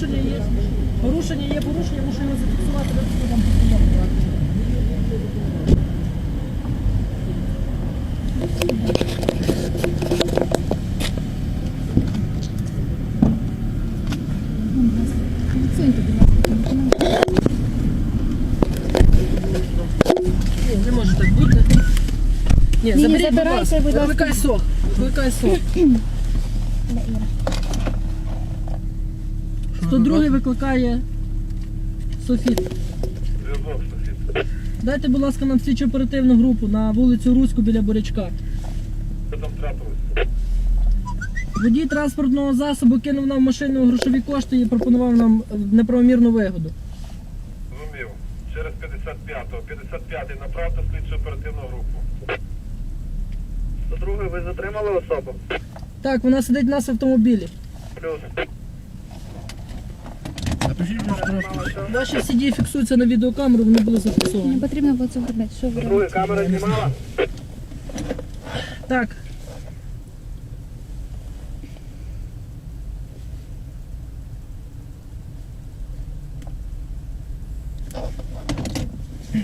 порушення є. Порушення є порушення, мушу його зафіксувати, ви там постанову. Оціньте, будь ласка, документи. Ні, не може так бути. Ні, Ні, заберіть, будь забирайте, ласка. будь ласка. Викликай сок. Викликай сок. Іра? 102 викликає Софіт. Дайте, будь ласка, нам слідчо оперативну групу на вулицю Руську біля Борячка. Що там трапилось? Водій транспортного засобу кинув нам в машину грошові кошти і пропонував нам е, неправомірну вигоду. Зумів. Через 55-го. 55-й направте слідчу оперативну групу. По-друге, ви затримали особу? Так, вона сидить в нас в автомобілі. Плюс. Ваші дії фіксуються на відеокамеру, вони були Не зафіксовані. потрібно було цього робити. Що ви По-друге, робите? камера знімала? Так,